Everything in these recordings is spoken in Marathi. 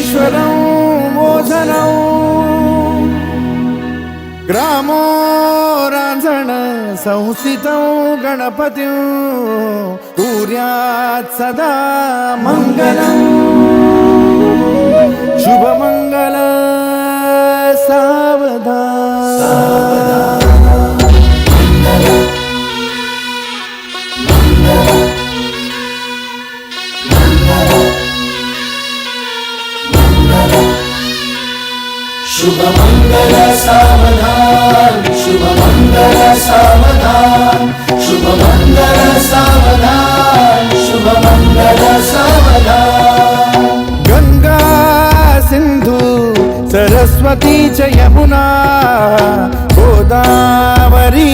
विघ्नेश्वरं मोचनं। ग्रामो रांझण संस्थितं गणपतिं कुर्यात् सदा मङ्गलम्। शुभमङ्गल सावधान शुभमङ्गल सावधान शुभमङ्गल सावधान शुभमङ्गल सावधान शुभमङ्गल सावधान गंगा सिंधू सरस्वती च यमुना गोदावरी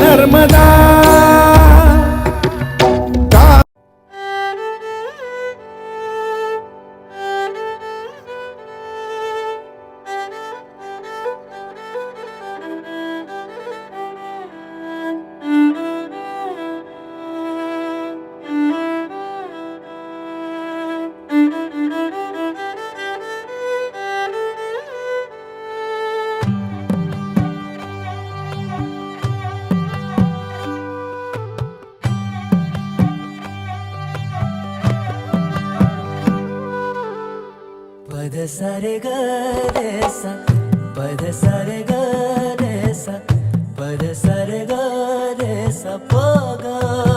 नर्मदा सर् गर् ग सर् ग भ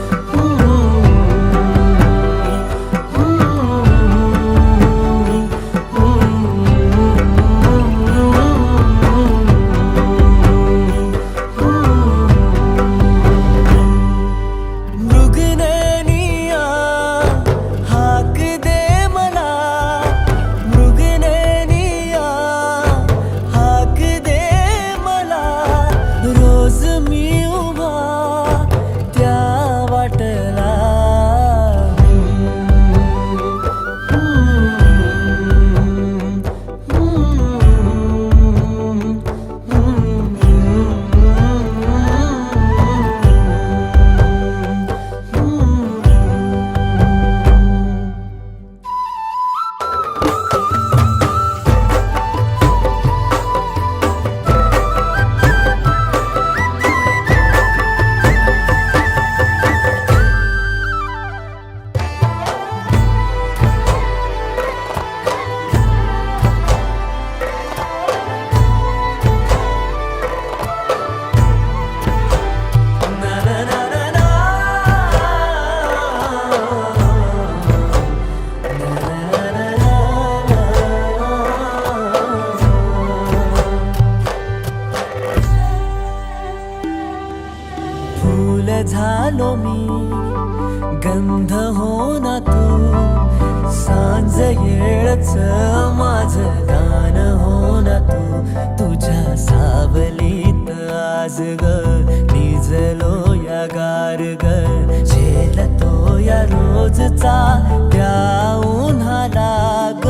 गंध हो ना तू. सांज येळच माझ गान हो ना तू. तुझ्या सावलीत आज ग निजलो या गार ग झेलतो या रोजचा त्या उन्हाला ग.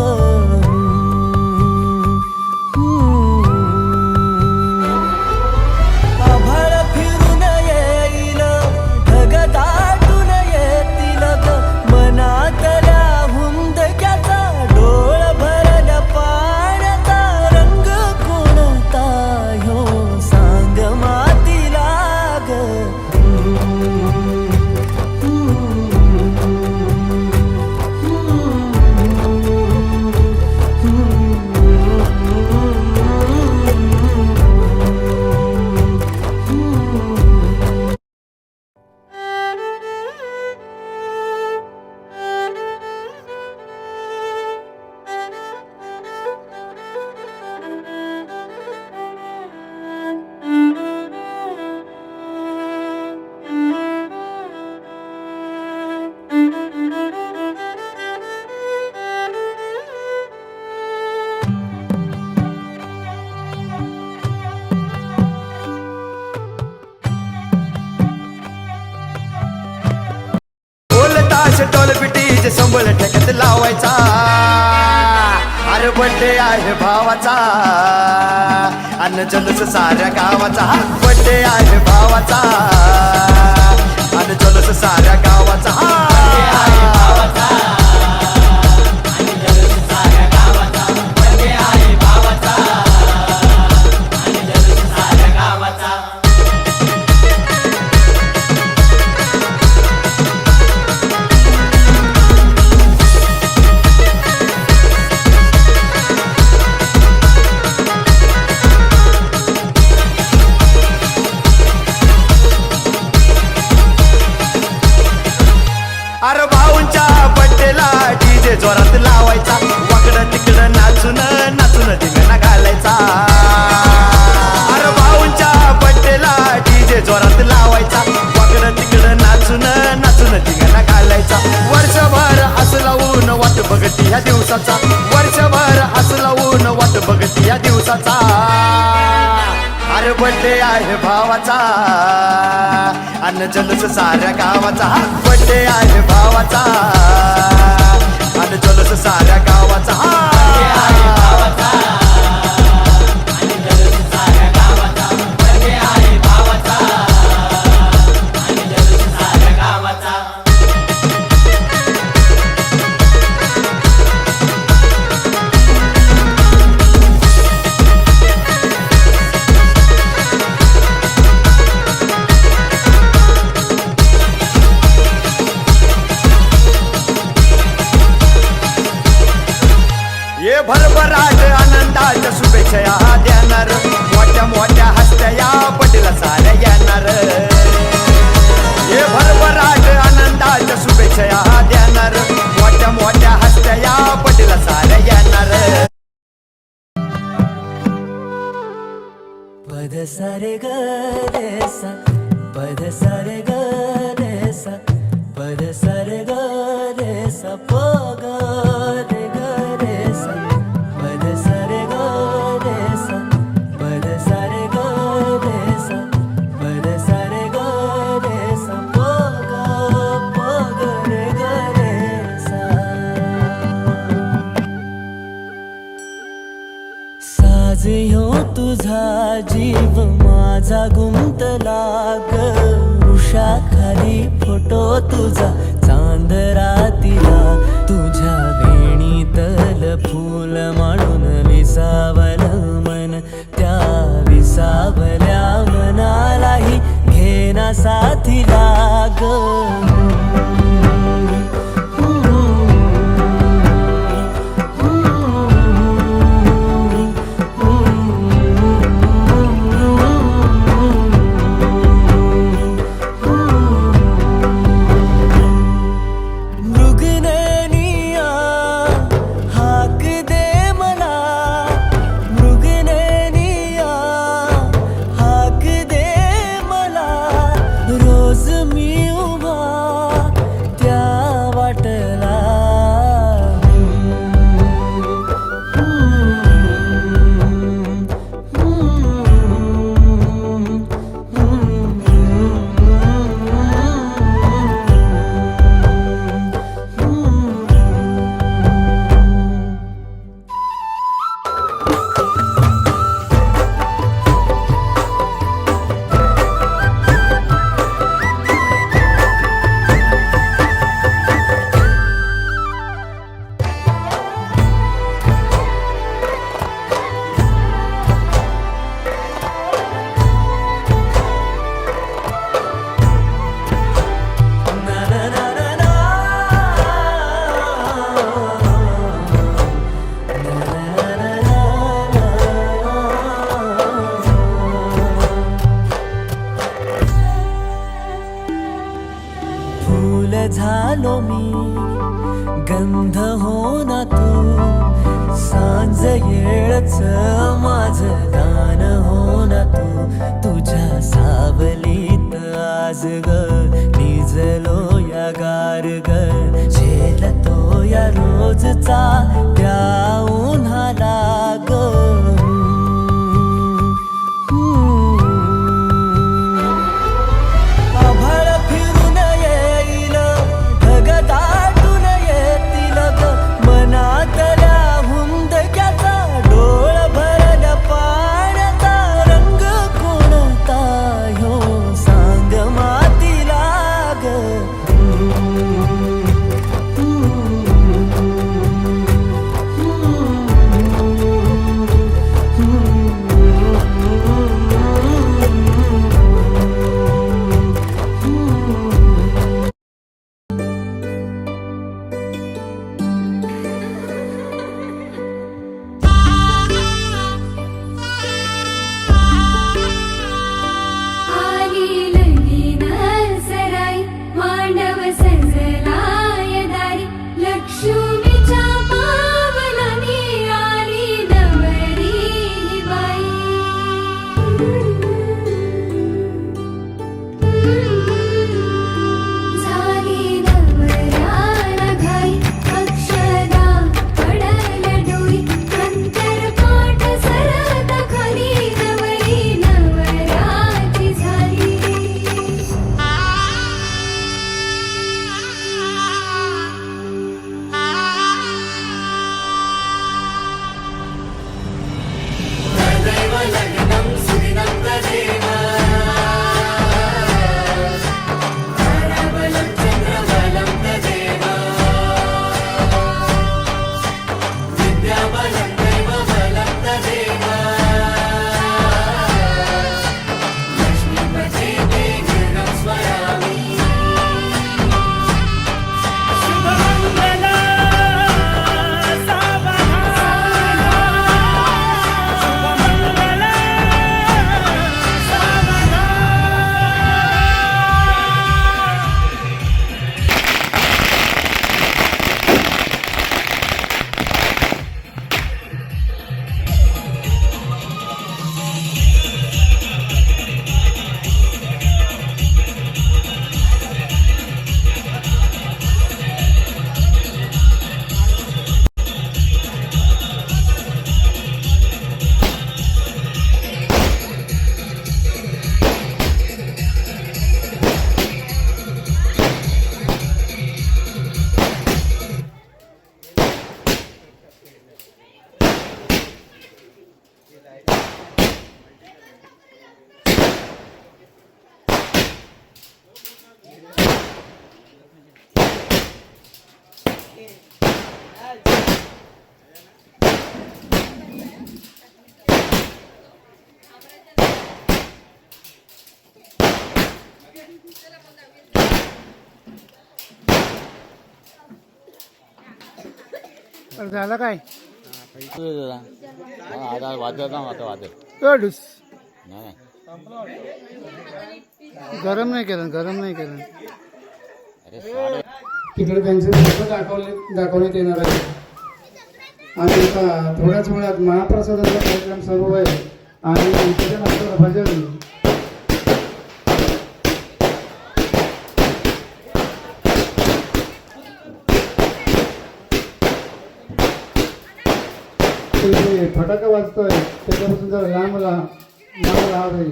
संबळ ठेक्यात लावायचा. अरे बड्डे आहे भावाचा. अन्न जलस साऱ्या गावाचा. बड्डे आहे भावाचा. अन्न जलस साऱ्या गावाचा. आहे भावाचा. अन्न जलस साऱ्या गावाचा. बड्डे आहे भावाचा. अन्न जलस साऱ्या गावाचा. ಸರೆಗ गुंतला ग उषा खाली फोटो तुझा चांद रातीला तुझ्या वेणीतल फूल म्हणून विसावल मन. त्या विसावल्या मनालाही घेना साथीला मृगनैनिया फूल झालो मी. गंध हो ना तू. सांज येळच माझ गान हो ना तू. तुझ्या सावलीत आज ग निजलो या गार ग झेलतो या रोजचा त्या उन्हाला ग. झालं काय? आता वाजत ना वाजत गरम नाही केलं गरम नाही केलं. तिकडे त्यांचे दाखवले दाखवण्यात येणार आहे आणि आता थोड्याच वेळात महाप्रसादाचा कार्यक्रम सर्व आहे आणि भजन फटाका वाजतोय त्याच्यापासून जरा लांब लांब राहत आहे.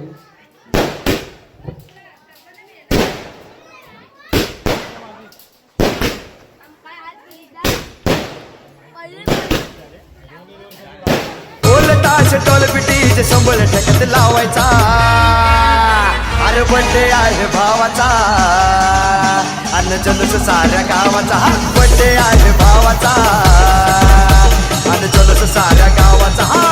ढोल संबळ ठेकत लावायचा. अरे बंडे आहे भावाचा. अन्न जल्लोष साऱ्या गावाचा. हा बड्डे आहे भावाचा. अन्न जल्लोष साऱ्या गावाचा. हा